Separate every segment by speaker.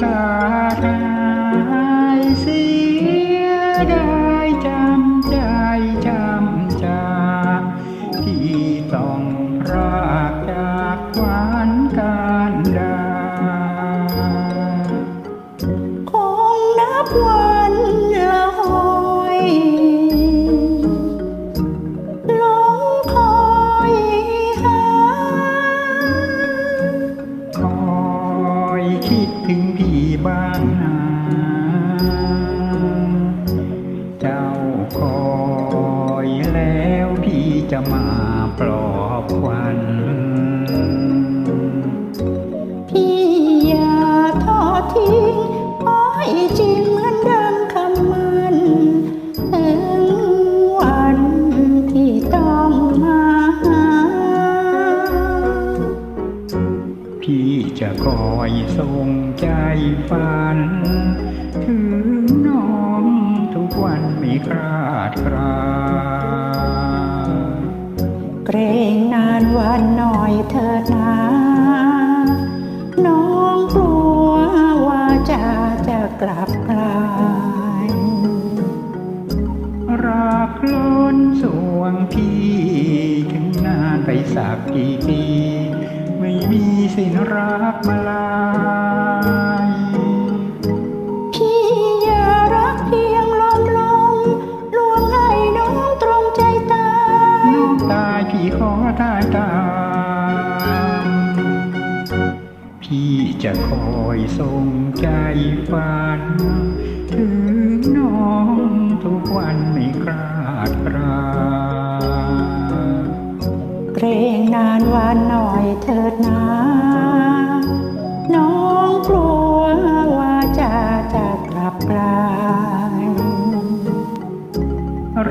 Speaker 1: ใจ จะมาปลอบควัน
Speaker 2: พี่อย่าทอดทิ้งขอให้จริงเหมือนดังคำมันถึงวันที่ต้องมาหา
Speaker 1: พี่จะคอยส่งใจฝัน ถึงน้องทุกวันไม่คลาดคลา สักกี่ปี ไม่มีสิ้นรักมาลาย
Speaker 2: พี่อย่ารักเพียงลมลมลวงให้น้องตรงใจตาย
Speaker 1: น้องตายพี่ขอตายตามพี่จะคอยส่งใจฝัน
Speaker 2: เกรงนานวันหน่อยเถิดนาน้องกลัวว่าจะจะกลับกลาย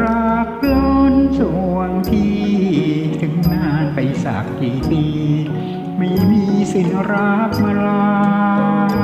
Speaker 1: รักล้นสวงพี่ถึงนานไปสักกี่ปี ไม่มีสินรักมาลาย